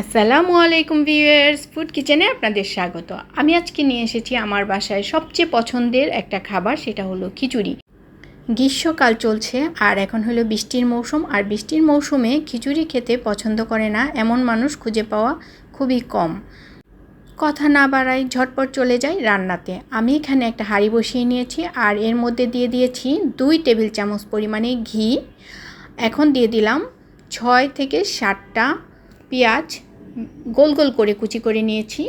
আসসালামু আলাইকুম viewers food কিচেনে আপনাদের স্বাগত। আমি আজকে নিয়ে এসেছি আমার বাসায় সবচেয়ে পছন্দের একটা খাবার, সেটা হলো খিচুড়ি। গ্রীষ্মকাল চলছে, আর এখন হলো বৃষ্টির মৌসুম, আর বৃষ্টির মৌসুমে খিচুড়ি খেতে পছন্দ করে না, এমন মানুষ খুঁজে পাওয়া খুবই কম। কথা না বাড়াই ঝটপট চলে যাই রান্নাতে। আমি এখানে একটা হাঁড়ি বসিয়ে নিয়েছি, আর এর মধ্যে দিয়ে দিয়েছি দুই টেবিল চামচ পরিমাণে ঘি। এখন দিয়ে দিলাম ছয় থেকে সাতটা পেঁয়াজ গোল গোল করে কুচি করে নিয়েছি।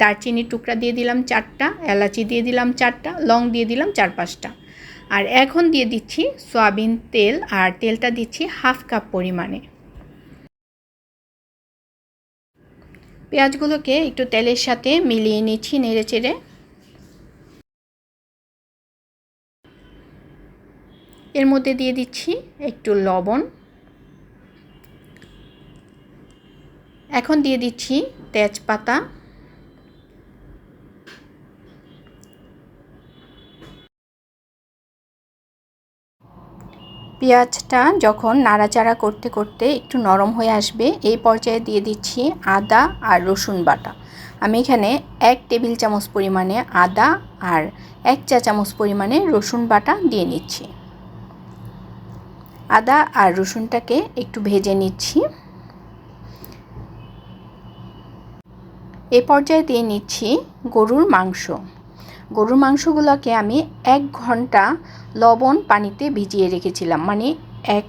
দারচিনির টুকরা দিয়ে দিলাম চারটা, এলাচি দিয়ে দিলাম চারটা, লং দিয়ে দিলাম চার পাঁচটা। আর এখন দিয়ে দিচ্ছি সয়াবিন তেল আর তেলটা দিচ্ছি হাফ কাপ পরিমাণে। পেঁয়াজগুলোকে একটু তেলের সাথে মিলিয়ে নিচ্ছি নেড়ে চেড়ে এর মধ্যে দিয়ে দিচ্ছি একটু লবণ। এখন দিয়ে দিচ্ছি তেজপাতা। পেঁয়াজটা যখন নাড়াচাড়া করতে করতে একটু নরম হয়ে আসবে, এই পর্যায়ে দিয়ে দিচ্ছি আদা আর রসুন বাটা। আমি এখানে এক টেবিল চামচ পরিমাণে আদা আর এক চা চামচ পরিমাণে রসুন বাটা দিয়ে নিচ্ছি। আদা আর রসুনটাকে একটু ভেজে নিচ্ছি। এ পর্যায়ে দিয়ে নিচ্ছি গরুর মাংস। গরুর মাংসগুলোকে আমি এক ঘণ্টা লবণ পানিতে ভিজিয়ে রেখেছিলাম। মানে এক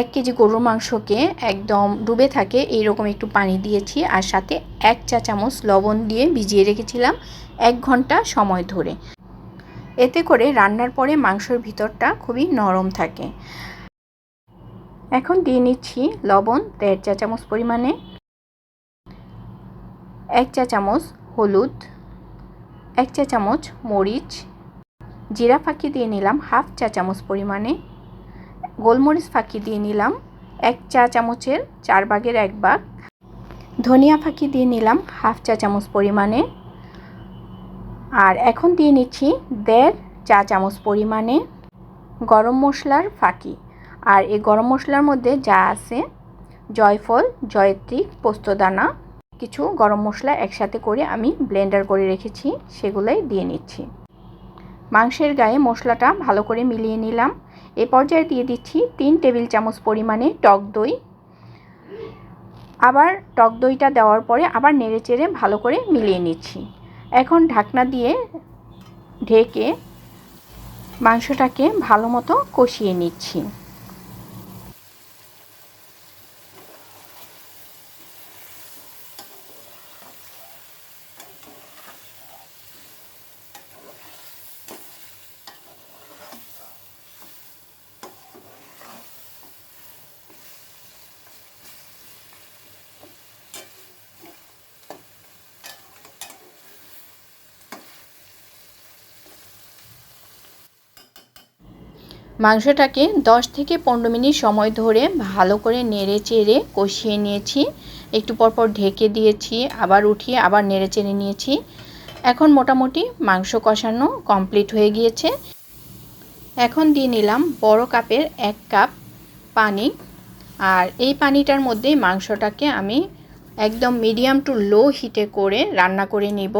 এক কেজি গরুর মাংসকে একদম ডুবে থাকে, এইরকম একটু পানি দিয়েছি আর সাথে এক চা চামচ লবণ দিয়ে ভিজিয়ে রেখেছিলাম এক ঘণ্টা সময় ধরে। এতে করে রান্নার পরে মাংসর ভিতরটা খুবই নরম থাকে। এখন দিয়ে নিচ্ছি লবণ দেড় চা চামচ পরিমাণে। এক চা চামচ হলুদ, এক চা চামচ মরিচ, জিরা ফাঁকি দিয়ে নিলাম হাফ চা চামচ পরিমাণে, গোলমরিচ ফাঁকি দিয়ে নিলাম এক চা চামচের চার ভাগের এক ভাগ, ধনিয়া ফাঁকি দিয়ে নিলাম হাফ চা চামচ পরিমাণে, আর এখন দিয়ে নিচ্ছি দেড় চা চামচ পরিমাণে গরম মশলার ফাঁকি। আর এই গরম মশলার মধ্যে যা আছে, জয়ফল, জয়ত্রী, পোস্তদানা কিছু গরম মশলা একসাথে করে আমি ব্লেন্ডার করে রেখেছি, সেগুলোই দিয়ে নিচ্ছি। মাংসের গায়ে মশলাটা ভালো করে মিলিয়ে নিলাম। এ পর্যায়ে দিয়ে দিচ্ছি তিন টেবিল চামচ পরিমাণে টক দই। আবার টক দইটা দেওয়ার পরে আবার নেড়ে চেড়ে ভালো করে মিলিয়ে নিচ্ছি। এখন ঢাকনা দিয়ে ঢেকে মাংসটাকে ভালো মতো কষিয়ে নিচ্ছি। মাংসটাকে 10 থেকে পনেরো মিনিট সময় ধরে ভালো করে নেড়ে চেড়ে কষিয়ে নিয়েছি। একটু পরপর ঢেকে দিয়েছি, আবার উঠিয়ে আবার নেড়ে চেড়ে নিয়েছি। এখন মোটামুটি মাংস কষানো কমপ্লিট হয়ে গিয়েছে। এখন দিয়ে নিলাম বড় কাপের এক কাপ পানি। আর এই পানিটার মধ্যেই মাংসটাকে আমি একদম মিডিয়াম টু লো হিটে করে রান্না করে নিব।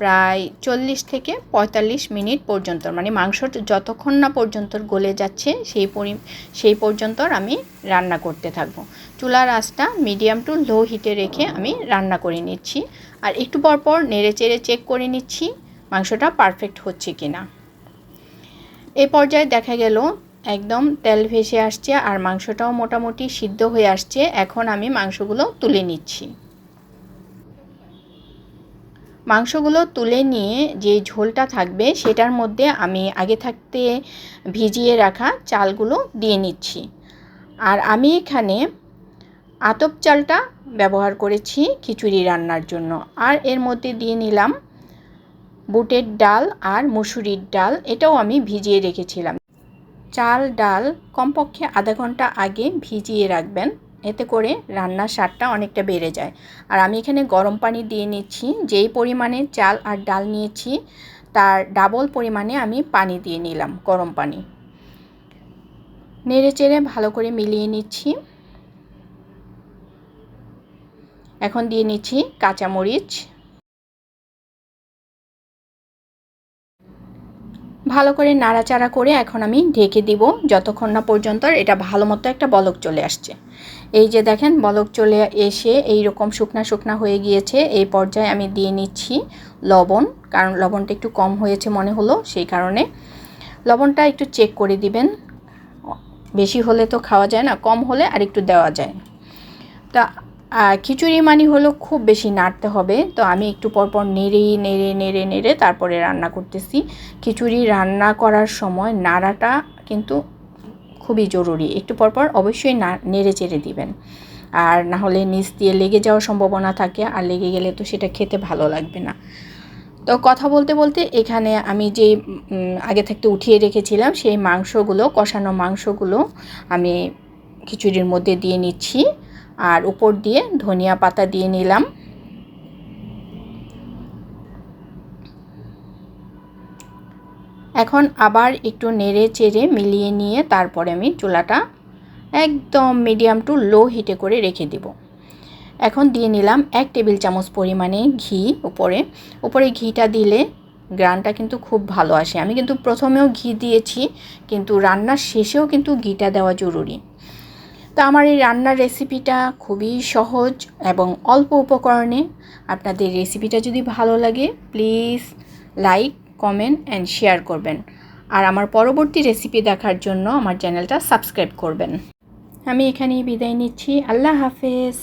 প্রায় চল্লিশ থেকে পঁয়তাল্লিশ মিনিট পর্যন্ত মানে মাংসটা যতক্ষণ না পর্যন্ত গলে যাচ্ছে সেই পরি, সেই পর্যন্ত আমি রান্না করতে থাকব। চুলার আঁচটা মিডিয়াম টু লো হিটে রেখে আমি রান্না করে নিচ্ছি। আর একটু পর পর নেড়ে চেড়ে চেক করে নিচ্ছি মাংসটা পারফেক্ট হচ্ছে কি না এ পর্যায়ে দেখা গেল একদম তেল ভেসে আসছে আর মাংসটাও মোটামুটি সিদ্ধ হয়ে আসছে। এখন আমি মাংসগুলো তুলে নিচ্ছি। মাংসগুলো তুলে নিয়ে যে ঝোলটা থাকবে সেটার মধ্যে আমি আগে থাকতে ভিজিয়ে রাখা চালগুলো দিয়ে নিচ্ছি। আর আমি এখানে আতপ চালটা ব্যবহার করেছি খিচুড়ি রান্নার জন্য। আর এর মধ্যে দিয়ে নিলাম বুটের ডাল আর মুসুরির ডাল, এটাও আমি ভিজিয়ে রেখেছিলাম। চাল, ডাল কমপক্ষে আধা ঘণ্টা আগে ভিজিয়ে রাখবেন। এতে করে রান্নার স্বাদটা অনেকটা বেড়ে যায়। আর আমি এখানে গরম পানি দিয়ে নিচ্ছি, যেই পরিমাণে চাল আর ডাল নিয়েছি, তার ডাবল পরিমাণে আমি পানি দিয়ে নিলাম গরম পানি। নেড়ে চেড়ে ভালো করে মিলিয়ে নিচ্ছি। এখন দিয়ে নিচ্ছি কাঁচামরিচ। ভালো করে নাড়াচাড়া করে এখন আমি ঢেকে দিব। যতক্ষণ না পর্যন্ত এটা ভালো মতো একটা বলক চলে আসছে। এই যে দেখেন, বলক চলে এসে এই রকম শুকনা শুকনা হয়ে গিয়েছে। এই পর্যায়ে আমি দিয়ে নিচ্ছি লবণ, কারণ লবণটা একটু কম হয়েছে মনে হলো, সেই কারণে। লবণটা একটু চেক করে দিবেন। বেশি হলে তো খাওয়া যায় না, কম হলে আর একটু দেওয়া যায়। তা খিচুড়ি মানি হলো খুব বেশি নাড়তে হবে। তো আমি একটু পরপর নেড়ে নেড়ে নেড়ে নেড়ে তারপরে রান্না করতেছি। খিচুড়ি রান্না করার সময় নাড়াটা কিন্তু খুবই জরুরি। একটু পরপর অবশ্যই না, নেড়ে চেড়ে দিবেন। আর না হলে নিচ দিয়ে লেগে যাওয়ার সম্ভাবনা থাকে, আর লেগে গেলে তো সেটা খেতে ভালো লাগবে না। তো কথা বলতে বলতে এখানে আমি যে আগে থাকতে উঠিয়ে রেখেছিলাম, সেই মাংসগুলো, কষানো মাংসগুলো আমি খিচুড়ির মধ্যে দিয়ে নিচ্ছি। আর উপর দিয়ে ধনিয়া পাতা দিয়ে নিলাম। এখন আবার একটু নেড়ে চেড়ে মিলিয়ে নিয়ে তারপরে আমি চুলাটা একদম মিডিয়াম টু লো হিটে করে রেখে দিব। এখন দিয়ে নিলাম এক টেবিল চামচ পরিমাণে ঘি উপরে। উপরে ঘিটা দিলে গ্রানটা কিন্তু খুব ভালো আসে। আমি কিন্তু প্রথমেও ঘি দিয়েছি, কিন্তু রান্নার শেষেও কিন্তু ঘিটা দেওয়া জরুরি। তো আমার এই রান্নার রেসিপিটা খুবই সহজ এবং অল্প উপকরণে আপনাদের রেসিপিটা যদি ভালো লাগে please like comment and share করবেন। আর আমার পরবর্তী রেসিপি দেখার জন্য আমার চ্যানেলটা সাবস্ক্রাইব করবেন। আমি এখানেই বিদায় নিচ্ছি। আল্লাহ হাফেজ।